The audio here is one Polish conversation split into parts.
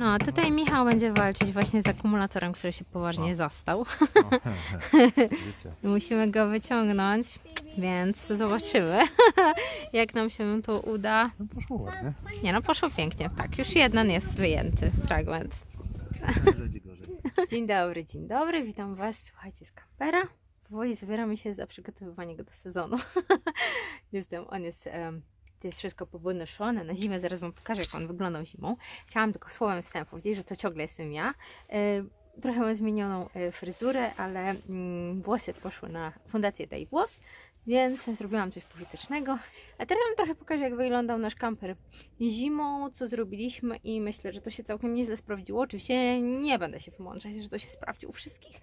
No, a tutaj Michał będzie walczyć właśnie z akumulatorem, który się poważnie zastał. Musimy go wyciągnąć, więc zobaczymy, jak nam się to uda. No poszło ładnie. Nie no, poszło pięknie. Tak, już jeden jest wyjęty fragment. Dzień dobry, dzień dobry, witam Was, słuchajcie, z kampera. Powoli zabieramy się za przygotowywanie go do sezonu. Jestem, on jest, em, to jest wszystko pobonoszone na zimę, zaraz Wam pokażę, jak on wyglądał zimą. Chciałam tylko słowem wstępu powiedzieć, że to ciągle jestem ja. E, Trochę mam zmienioną e, fryzurę, ale mm, włosy poszły na fundację Daj Włos, więc zrobiłam coś pożytecznego. A teraz Wam trochę pokażę, jak wyglądał nasz kamper zimą, co zrobiliśmy i myślę, że to się całkiem nieźle sprawdziło. Oczywiście nie będę się wymądrzać, że to się sprawdzi u wszystkich,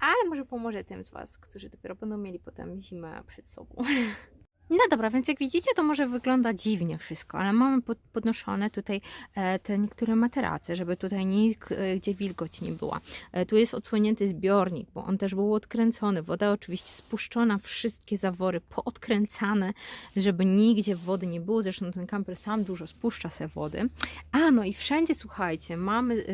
ale może pomoże tym z Was, którzy dopiero będą mieli potem zimę przed sobą. No dobra, więc jak widzicie, to może wygląda dziwnie wszystko, ale mamy pod, podnoszone tutaj e, te niektóre materace, żeby tutaj nikt, e, gdzie wilgoć nie była. E, tu jest odsłonięty zbiornik, bo on też był odkręcony. Woda oczywiście spuszczona, wszystkie zawory poodkręcane, żeby nigdzie wody nie było. Zresztą ten kamper sam dużo spuszcza se wody. A, no i wszędzie, słuchajcie, mamy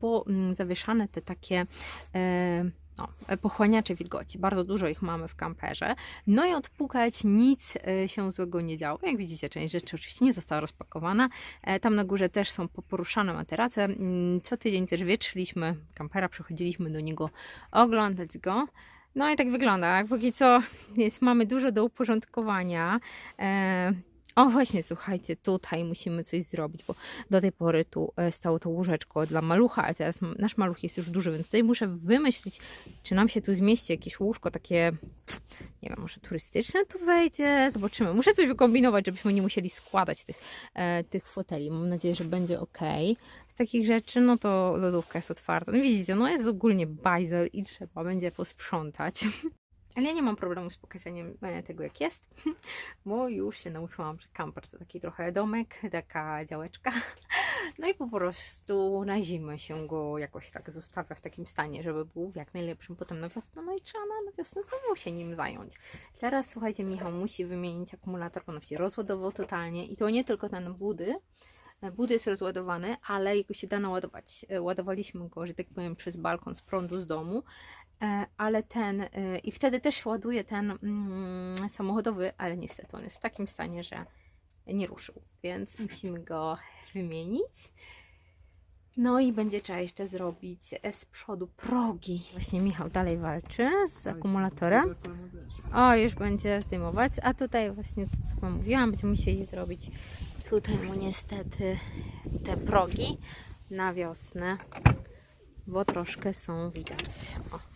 po, zawieszane te takie e, no, e, pochłaniacze wilgoci. Bardzo dużo ich mamy w kamperze. No i odpukać nic e, się złego nie działo. Jak widzicie, część rzeczy oczywiście nie została rozpakowana. E, Tam na górze też są poporuszane materace. Mm, Co tydzień też wietrzyliśmy kampera, przychodziliśmy do niego oglądać go. No i tak wygląda. Póki co jest, mamy dużo do uporządkowania. O właśnie, słuchajcie, tutaj musimy coś zrobić, bo do tej pory tu e, stało to łóżeczko dla malucha, ale teraz nasz maluch jest już duży, więc tutaj muszę wymyślić, czy nam się tu zmieści jakieś łóżko takie, nie wiem, może turystyczne tu wejdzie, zobaczymy. Muszę coś wykombinować, żebyśmy nie musieli składać tych, e, tych foteli. Mam nadzieję, że będzie ok. Z takich rzeczy, no to lodówka jest otwarta. No widzicie, no jest ogólnie bajzel i trzeba będzie posprzątać. Ale ja nie mam problemu z pokazaniem tego, jak jest, bo już się nauczyłam, że kamper to taki trochę domek, taka działeczka. No i po prostu na zimę się go jakoś tak zostawia w takim stanie, żeby był jak najlepszym potem na wiosnę. No i trzeba na, wiosnę znowu się nim zająć. Teraz słuchajcie, Michał musi wymienić akumulator, bo on się rozładował totalnie i to nie tylko ten budy. Budy jest rozładowany, ale jego się da naładować. E, Ładowaliśmy go, że tak powiem, przez balkon z prądu z domu. E, ale ten, e, i wtedy też ładuje ten mm, samochodowy, ale niestety on jest w takim stanie, że nie ruszył, więc musimy go wymienić. No i będzie trzeba jeszcze zrobić e, z przodu progi. Właśnie Michał dalej walczy z akumulatorem. O, już będzie zdejmować, a tutaj właśnie to, co Wam mówiłam, będziemy musieli zrobić tutaj mu niestety te progi na wiosnę, bo troszkę są widać. O,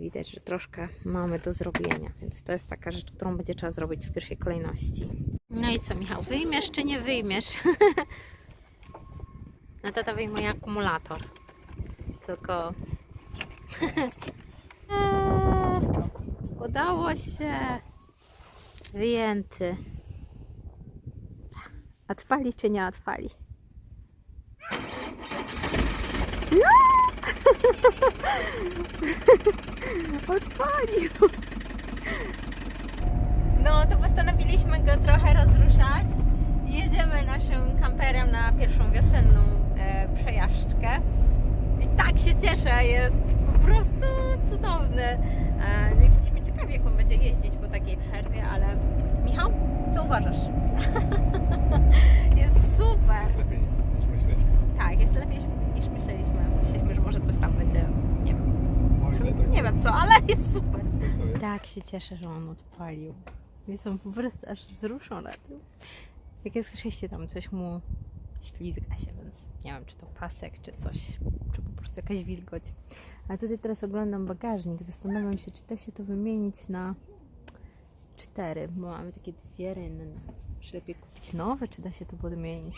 widać, że troszkę mamy do zrobienia, więc to jest taka rzecz, którą będzie trzeba zrobić w pierwszej kolejności. No i co, Michał, wyjmiesz czy nie wyjmiesz? No tata wyjmuje akumulator. Tylko... Jest! Udało się! Wyjęty. Odpali czy nie odpali? No! Odpalił! No to postanowiliśmy go trochę rozruszać. Jedziemy naszym kamperem na pierwszą wiosenną e, przejażdżkę. I tak się cieszę, jest po prostu cudowny. E, no jesteśmy ciekawi, jak on będzie jeździć po takiej przerwie, ale Michał, co uważasz? jest super! Jest lepiej niż myśleliśmy. Tak, jest lepiej niż myśleliśmy. Myśleliśmy, że może coś tam będzie, nie wiem, Nie wiem co, ale jest super. Tak się cieszę, że on odpalił. Jestem po prostu aż wzruszona tym. Jak jak słyszeliście, tam coś mu ślizga się, więc nie wiem, czy to pasek, czy coś, czy po prostu jakaś wilgoć. A tutaj teraz oglądam bagażnik. Zastanawiam się, czy da się to wymienić na cztery, bo mamy takie dwie rynne. Czy lepiej kupić nowe, czy da się to podmienić?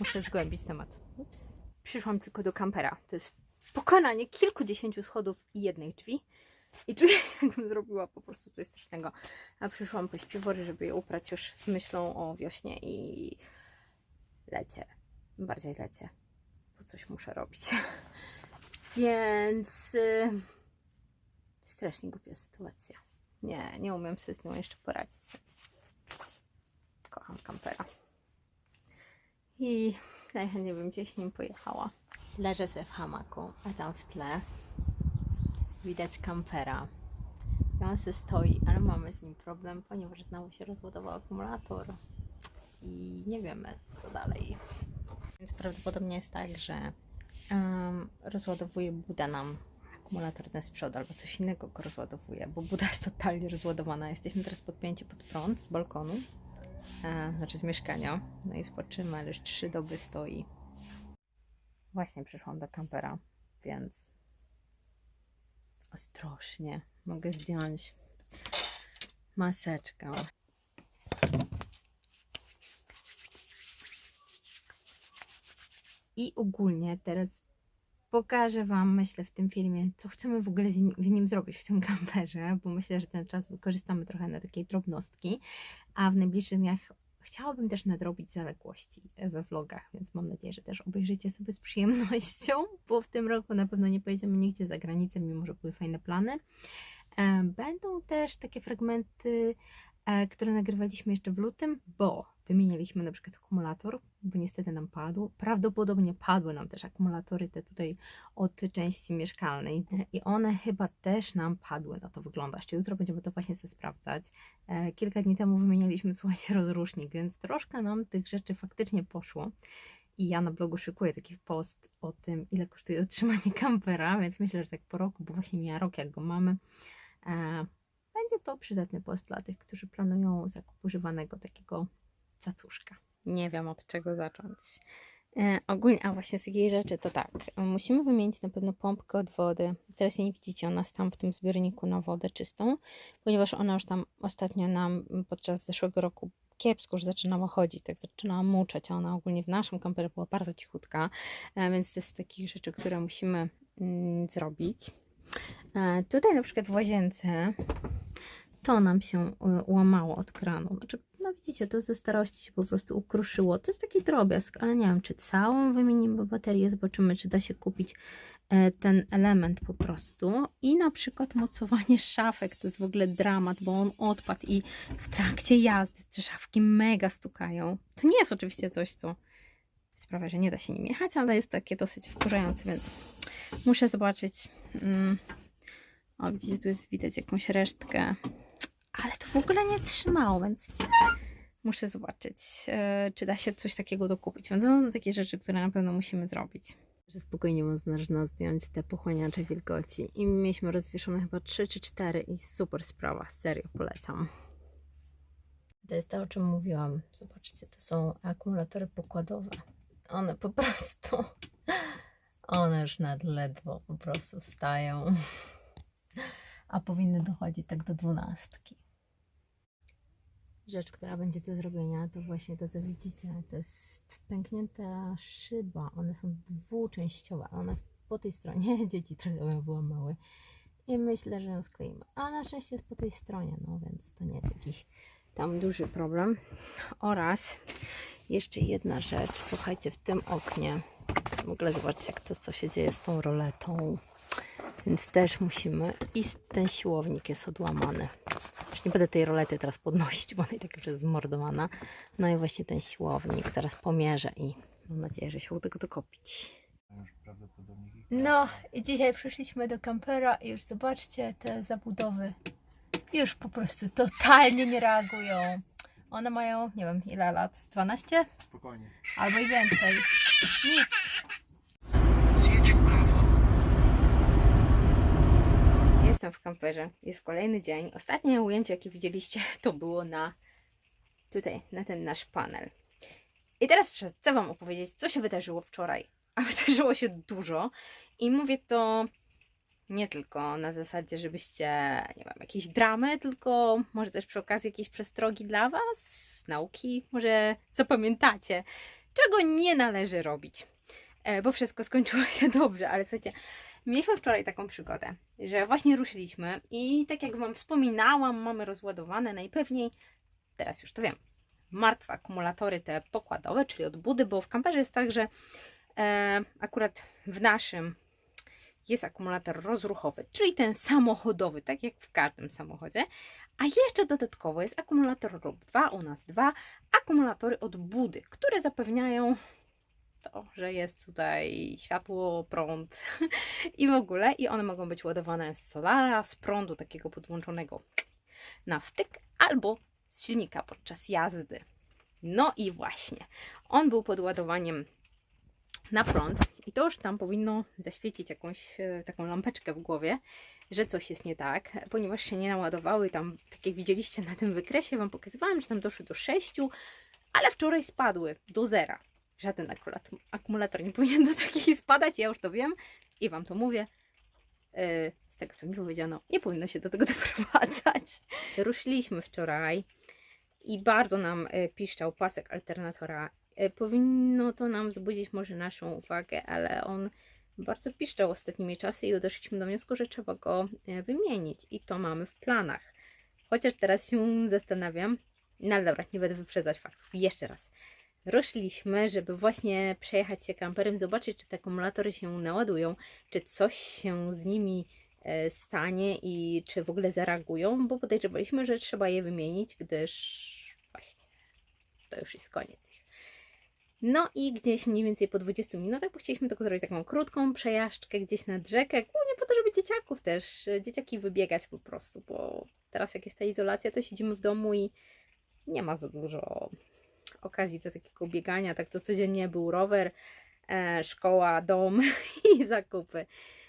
Muszę zgłębić temat. Ups. Przyszłam tylko do kampera. To jest pokonanie kilkudziesięciu schodów i jednej drzwi. I czuję się, jakbym zrobiła po prostu coś strasznego. A przyszłam po śpiwory, żeby je uprać już z myślą o wiośnie i lecie. Bardziej lecie. Bo coś muszę robić. Więc y, strasznie głupia sytuacja. Nie, nie umiem sobie z nią jeszcze poradzić. Kocham kampera. I Najchętniej bym gdzieś nim pojechała. Leżę sobie w hamaku, a tam w tle widać kampera. I on se stoi, ale mamy z nim problem, ponieważ znowu się rozładował akumulator i nie wiemy co dalej. Więc prawdopodobnie jest tak, że um, rozładowuje Buda nam akumulator ten z przodu albo coś innego go rozładowuje, bo Buda jest totalnie rozładowana. Jesteśmy teraz podpięci pod prąd z balkonu, e, znaczy z mieszkania. No i zobaczymy, ale już trzy doby stoi. Właśnie przyszłam do kampera, więc ostrożnie mogę zdjąć maseczkę. I ogólnie teraz pokażę Wam, myślę, w tym filmie, co chcemy w ogóle z nim, nim zrobić w tym kamperze, bo myślę, że ten czas wykorzystamy trochę na takiej drobnostki, a w najbliższych dniach chciałabym też nadrobić zaległości we vlogach, więc mam nadzieję, że też obejrzycie sobie z przyjemnością, bo w tym roku na pewno nie pojedziemy nigdzie za granicę, mimo że były fajne plany. E, Będą też takie fragmenty, które nagrywaliśmy jeszcze w lutym, bo wymieniliśmy na przykład akumulator, bo niestety nam padł. Prawdopodobnie padły nam też akumulatory te tutaj od części mieszkalnej i one chyba też nam padły, no to wygląda. Jeszcze jutro będziemy to właśnie sobie sprawdzać. E, Kilka dni temu wymienialiśmy, słuchajcie, rozrusznik, więc troszkę nam tych rzeczy faktycznie poszło. I ja na blogu szykuję taki post o tym, ile kosztuje utrzymanie kampera, więc myślę, że tak po roku, bo właśnie mija rok, jak go mamy, e, będzie to przydatny post dla tych, którzy planują zakup używanego takiego cacuszka. Nie wiem od czego zacząć. E, ogólnie, a właśnie z jakiej rzeczy to tak. Musimy wymienić na pewno pompkę od wody. Teraz jej nie widzicie, ona jest tam w tym zbiorniku na wodę czystą, ponieważ ona już tam ostatnio nam podczas zeszłego roku kiepsko już zaczynała chodzić, tak zaczynała muczeć. Ona ogólnie w naszym kamperze była bardzo cichutka, e, więc to jest z takich rzeczy, które musimy mm, zrobić. E, tutaj na przykład w łazience to nam się y, łamało od kranu. Znaczy, no widzicie, to ze starości się po prostu ukruszyło. To jest taki drobiazg, ale nie wiem, czy całą wymienimy baterię. Zobaczymy, czy da się kupić e, ten element po prostu. I na przykład mocowanie szafek, to jest w ogóle dramat, bo on odpadł i w trakcie jazdy te szafki mega stukają. To nie jest oczywiście coś, co sprawia, że nie da się nim jechać, ale jest takie dosyć wkurzające, więc muszę zobaczyć. Mm. O, widzicie, tu jest widać jakąś resztkę ale to w ogóle nie trzymało, więc muszę zobaczyć, e, czy da się coś takiego dokupić. Więc są takie rzeczy, które na pewno musimy zrobić. Że spokojnie można zdjąć te pochłaniacze wilgoci. I mieliśmy rozwieszone chyba 3 czy 4 i super sprawa, serio polecam. To jest to, o czym mówiłam. Zobaczcie, to są akumulatory pokładowe. One po prostu, one już nad ledwo po prostu wstają, a powinny dochodzić tak do dwunastki rzecz, która będzie do zrobienia, to właśnie to, co widzicie. To jest pęknięta szyba. One są dwuczęściowe. Ona jest po tej stronie. Dzieci trochę ją wyłamały. I myślę, że ją skleimy. A na szczęście jest po tej stronie, no więc to nie jest jakiś tam duży problem. Oraz jeszcze jedna rzecz. Słuchajcie, w tym oknie w ogóle zobaczcie, jak to, co się dzieje z tą roletą. Więc też musimy. I ten siłownik jest odłamany. Już nie będę tej rolety teraz podnosić, bo ona i tak już jest zmordowana. No i właśnie ten siłownik. Zaraz pomierzę i mam nadzieję, że się uda go dokopić. No i dzisiaj przyszliśmy do kampera i już zobaczcie te zabudowy. Już po prostu totalnie nie reagują. One mają, nie wiem ile lat, z 12 Spokojnie. albo i więcej. Nic. Jestem w kamperze. Jest kolejny dzień. Ostatnie ujęcie, jakie widzieliście, to było na tutaj, na ten nasz panel. I teraz chcę Wam opowiedzieć, co się wydarzyło wczoraj. A wydarzyło się dużo. I mówię to nie tylko na zasadzie, żebyście, nie wiem, jakieś dramy, tylko może też przy okazji jakieś przestrogi dla Was, nauki, może zapamiętacie, czego nie należy robić. E, bo wszystko skończyło się dobrze, ale słuchajcie, Mieliśmy wczoraj taką przygodę, że właśnie ruszyliśmy i tak jak Wam wspominałam, mamy rozładowane najpewniej, teraz już to wiem, martwe akumulatory te pokładowe, czyli od budy, bo w kamperze jest tak, że e, akurat w naszym jest akumulator rozruchowy, czyli ten samochodowy, tak jak w każdym samochodzie, a jeszcze dodatkowo jest akumulator RUB 2, u nas dwa akumulatory od budy, które zapewniają to, że jest tutaj światło, prąd i w ogóle. I one mogą być ładowane z solara, z prądu takiego podłączonego na wtyk albo z silnika podczas jazdy. No i właśnie, on był pod ładowaniem na prąd i to już tam powinno zaświecić jakąś e, taką lampeczkę w głowie, że coś jest nie tak, ponieważ się nie naładowały tam, tak jak widzieliście na tym wykresie, Wam pokazywałam, że tam doszły do 6, ale wczoraj spadły do zera. Żaden akumulator nie powinien do takiej spadać, ja już to wiem i Wam to mówię. Yy, Z tego co mi powiedziano, nie powinno się do tego doprowadzać. Ruszyliśmy wczoraj i bardzo nam y, piszczał pasek alternatora. Y, Powinno to nam wzbudzić może naszą uwagę, ale on bardzo piszczał ostatnimi czasy i doszliśmy do wniosku, że trzeba go wymienić i to mamy w planach. Chociaż teraz się zastanawiam, no ale dobra, nie będę wyprzedzać faktów. Jeszcze raz. Ruszyliśmy, żeby właśnie przejechać się kamperem, zobaczyć, czy te akumulatory się naładują, czy coś się z nimi e, stanie i czy w ogóle zareagują, bo podejrzewaliśmy, że trzeba je wymienić, gdyż właśnie to już jest koniec ich. No i gdzieś mniej więcej po 20 minutach, bo chcieliśmy tylko zrobić taką krótką przejażdżkę gdzieś nad rzekę, głównie po to, żeby dzieciaków też, e, dzieciaki wybiegać po prostu, bo teraz jak jest ta izolacja, to siedzimy w domu i nie ma za dużo okazji do takiego biegania, tak to codziennie był rower, e, szkoła, dom i zakupy.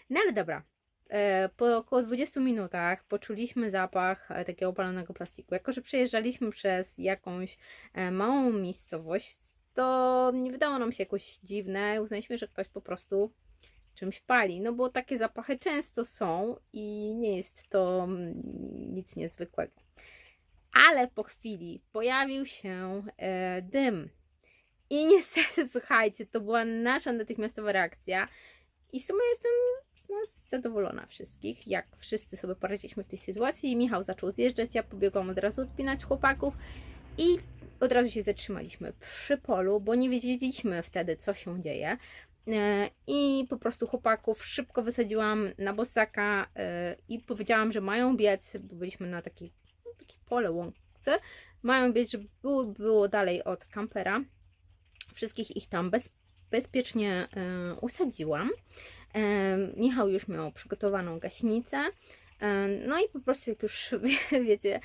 No ale dobra, e, po około 20 minutach poczuliśmy zapach e, takiego opalonego plastiku. Jako, że przejeżdżaliśmy przez jakąś e, małą miejscowość, to nie wydało nam się jakoś dziwne. Uznaliśmy, że ktoś po prostu czymś pali. No bo takie zapachy często są i nie jest to mm, nic niezwykłego. Ale po chwili pojawił się e, dym. I niestety, słuchajcie, to była nasza natychmiastowa reakcja. I w sumie jestem nas zadowolona wszystkich, jak wszyscy sobie poradziliśmy w tej sytuacji. Michał zaczął zjeżdżać, ja pobiegłam od razu odpinać chłopaków i od razu się zatrzymaliśmy przy polu, bo nie wiedzieliśmy wtedy, co się dzieje. E, I po prostu chłopaków szybko wysadziłam na bosaka e, i powiedziałam, że mają biec, bo byliśmy na takiej no, takie pole łące, mają biec, żeby było, było dalej od kampera. Wszystkich ich tam bez, bezpiecznie e, usadziłam. E, Michał już miał przygotowaną gaśnicę. E, No i po prostu jak już wiecie,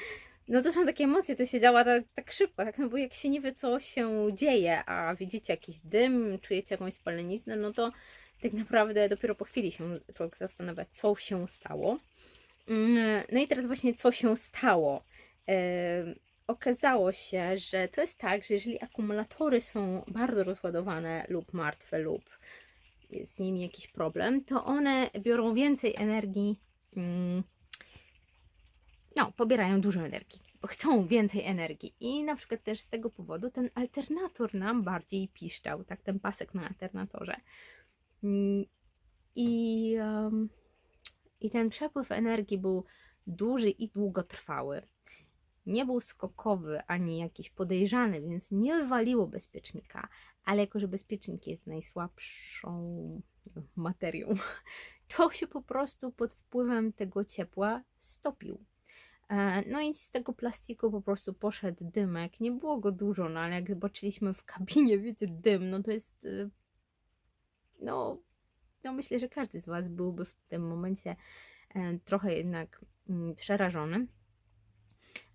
no to są takie emocje, to się działa tak, tak szybko, tak, no bo jak się nie wie, co się dzieje, a widzicie jakiś dym, czujecie jakąś spaleniznę, no to tak naprawdę dopiero po chwili się człowiek zastanawia, co się stało. Mm, No i teraz właśnie, co się stało. Em, Okazało się, że to jest tak, że jeżeli akumulatory są bardzo rozładowane lub martwe lub z nimi jakiś problem, to one biorą więcej energii mm, no, pobierają dużo energii, chcą więcej energii. I na przykład też z tego powodu ten alternator nam bardziej piszczał, tak, ten pasek na alternatorze. Mm, I, em, I ten przepływ energii był duży i długotrwały. Nie był skokowy ani jakiś podejrzany, więc nie wywaliło bezpiecznika, ale jako, że bezpiecznik jest najsłabszą materią, to się po prostu pod wpływem tego ciepła stopił. E, No i z tego plastiku po prostu poszedł dymek. Nie było go dużo, no ale jak zobaczyliśmy w kabinie, wiecie, dym, no to jest. y, No, no myślę, że każdy z Was byłby w tym momencie e, trochę jednak mm, przerażony.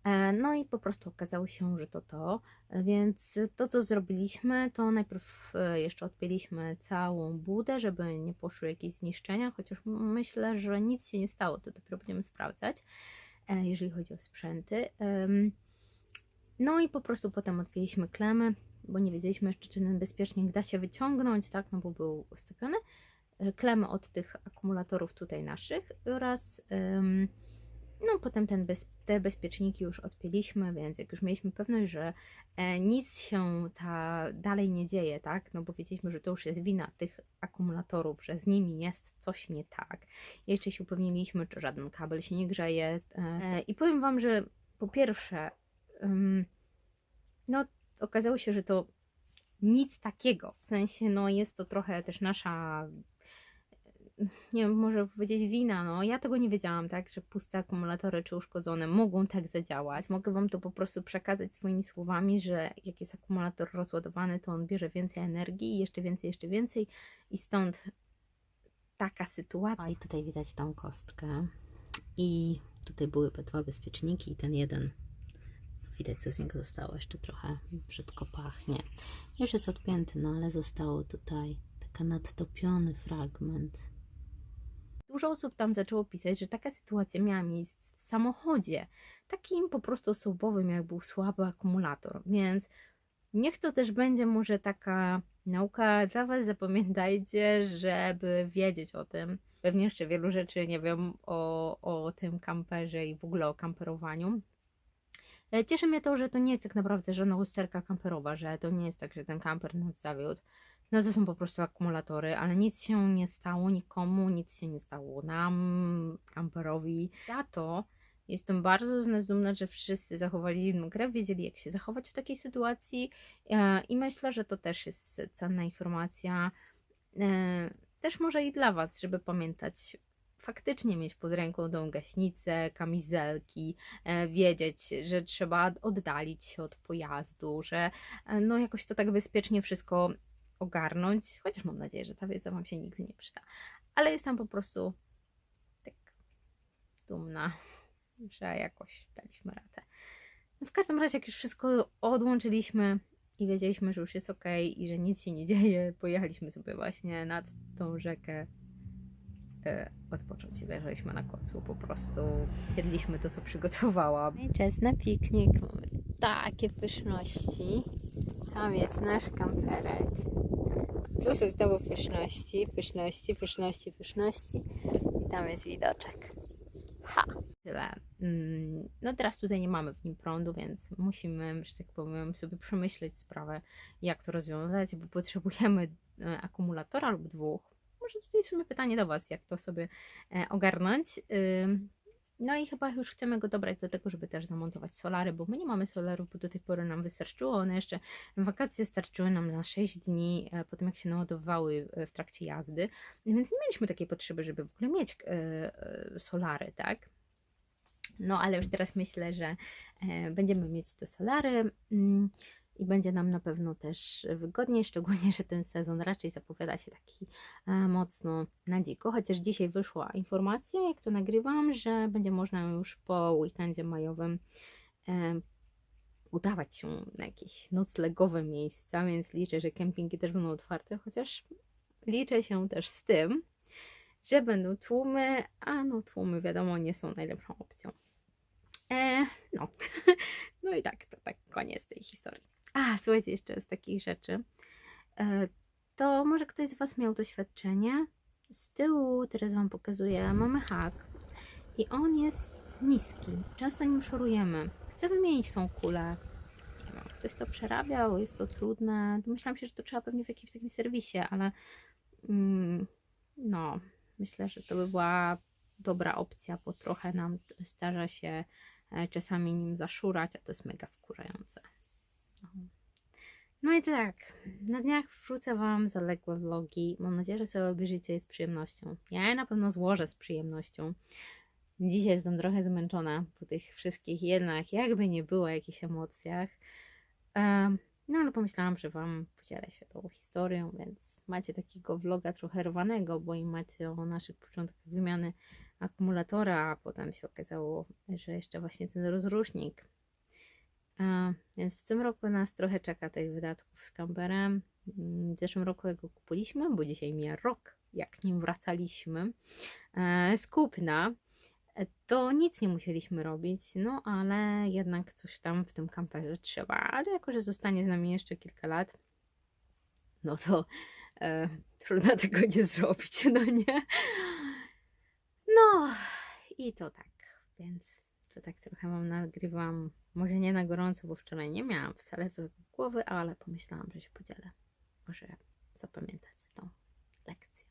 E, No i po prostu okazało się, że to to. Więc to, co zrobiliśmy, to najpierw e, jeszcze odpięliśmy całą budę, żeby nie poszły jakieś zniszczenia, chociaż myślę, że nic się nie stało, to dopiero będziemy sprawdzać jeżeli chodzi o sprzęty. No i po prostu potem odpięliśmy klemy, bo nie wiedzieliśmy jeszcze, czy ten bezpiecznik da się wyciągnąć, tak, no bo był stopiony. Klemy od tych akumulatorów tutaj naszych oraz no potem ten bez, te bezpieczniki już odpięliśmy, więc jak już mieliśmy pewność, że e, nic się ta dalej nie dzieje, tak, no bo wiedzieliśmy, że to już jest wina tych akumulatorów, że z nimi jest coś nie tak. Jeszcze się upewniliśmy, czy żaden kabel się nie grzeje. E, I powiem Wam, że po pierwsze, no okazało się, że to nic takiego. W sensie, no jest to trochę też nasza nie wiem, może powiedzieć wina, no ja tego nie wiedziałam, tak, że puste akumulatory czy uszkodzone mogą tak zadziałać. Mogę Wam to po prostu przekazać swoimi słowami, że jak jest akumulator rozładowany, to on bierze więcej energii, jeszcze więcej, jeszcze więcej i stąd taka sytuacja. I tutaj widać tą kostkę i tutaj były dwa bezpieczniki i ten jeden widać co z niego zostało, jeszcze trochę brzydko pachnie. Już jest odpięty, no ale zostało tutaj taka nadtopiony fragment. Dużo osób tam zaczęło pisać, że taka sytuacja miała miejsce w samochodzie, takim po prostu osobowym, jak był słaby akumulator, więc niech to też będzie może taka nauka dla Was, zapamiętajcie, żeby wiedzieć o tym. Pewnie jeszcze wielu rzeczy nie wiem o, o tym kamperze i w ogóle o kamperowaniu. E, Cieszy mnie to, że to nie jest tak naprawdę żadna usterka kamperowa, że to nie jest tak, że ten kamper nas zawiódł. No to są po prostu akumulatory, ale nic się nie stało nikomu, nic się nie stało nam, kamperowi. Za to jestem bardzo z nas dumna, że wszyscy zachowali zimną krew, wiedzieli jak się zachować w takiej sytuacji e, i myślę, że to też jest cenna informacja. E, Też może i dla Was, żeby pamiętać, faktycznie mieć pod ręką tą gaśnicę, kamizelki, e, wiedzieć, że trzeba oddalić się od pojazdu, że no jakoś to tak bezpiecznie wszystko ogarnąć, chociaż mam nadzieję, że ta wiedza Wam się nigdy nie przyda. Ale jestem po prostu tak dumna, że jakoś daliśmy radę. No w każdym razie, jak już wszystko odłączyliśmy i wiedzieliśmy, że już jest ok i że nic się nie dzieje, pojechaliśmy sobie właśnie nad tą rzekę e, odpocząć. Leżeliśmy na kocu, po prostu jedliśmy to, co przygotowałam. No I czas na piknik. Mamy takie pyszności. Tam jest nasz kamperek. Tu są znowu pyszności, pyszności, pyszności, pyszności. I tam jest widoczek. Ha! Tyle. Mm, No teraz tutaj nie mamy w nim prądu, więc musimy, że tak powiem, sobie przemyśleć sprawę, jak to rozwiązać, bo potrzebujemy e, akumulatora lub dwóch. Może tutaj w sumie pytanie do Was, jak to sobie e, ogarnąć. No i chyba już chcemy go dobrać do tego, żeby też zamontować solary, bo my nie mamy solarów, bo do tej pory nam wystarczyło. One jeszcze wakacje starczyły nam na 6 dni, e, po tym jak się naładowały e, w trakcie jazdy, więc nie mieliśmy takiej potrzeby, żeby w ogóle mieć e, solary, tak? No ale już teraz myślę, że będziemy mieć te solary. I będzie nam na pewno też wygodniej, szczególnie, że ten sezon raczej zapowiada się taki e, mocno na dziko, chociaż dzisiaj wyszła informacja, jak to nagrywam, że będzie można już po weekendzie majowym e, udawać się na jakieś noclegowe miejsca, więc liczę, że kempingi też będą otwarte, chociaż liczę się też z tym, że będą tłumy, a no tłumy wiadomo nie są najlepszą opcją. E, no. no i tak, to tak koniec tej historii. A, słuchajcie, jeszcze z takich rzeczy. E, to może ktoś z Was miał doświadczenie. Z tyłu, teraz Wam pokazuję, mamy hak i on jest niski. Często nim szorujemy. Chcę wymienić tą kulę. Nie wiem, ktoś to przerabiał, jest to trudne. Myślałam się, że to trzeba pewnie w jakimś takim serwisie, ale mm, no, myślę, że to by była dobra opcja, bo trochę nam zdarza się e, czasami nim zaszurać, a to jest mega wkurzające. No. No i tak, na dniach wrzucę Wam zaległe vlogi. Mam nadzieję, że sobie obejrzycie je z przyjemnością. Ja je na pewno złożę z przyjemnością. Dzisiaj jestem trochę zmęczona po tych wszystkich jednak, jakby nie było jakichś emocjach. Em, No ale pomyślałam, że Wam podzielę się tą historią, więc macie takiego vloga trochę rwanego, bo i macie o naszych początkach wymiany akumulatora, a potem się okazało, że jeszcze właśnie ten rozrusznik. Więc w tym roku nas trochę czeka tych wydatków z kamperem. W zeszłym roku go kupiliśmy, bo dzisiaj mija rok, jak nim wracaliśmy e, z kupna, e, to nic nie musieliśmy robić, no ale jednak coś tam w tym kamperze trzeba. Ale jako, że zostanie z nami jeszcze kilka lat, no to e, trudno tego nie zrobić, no nie? No i to tak, więc tak trochę mam nagrywam, może nie na gorąco, bo wczoraj nie miałam wcale co głowy, ale pomyślałam, że się podzielę. Może zapamiętacie tą lekcję.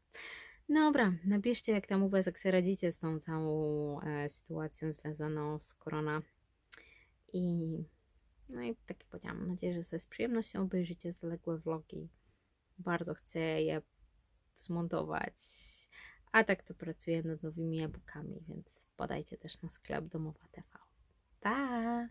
Dobra, napiszcie jak tam u Was, jak sobie radzicie z tą całą e, sytuacją związaną z korona. I no i tak jak powiedziałam, mam nadzieję, że sobie z przyjemnością obejrzycie zaległe vlogi. Bardzo chcę je zmontować, A tak to pracuję nad nowymi e-bookami, więc wpadajcie też na sklep Domowa TV. Pa!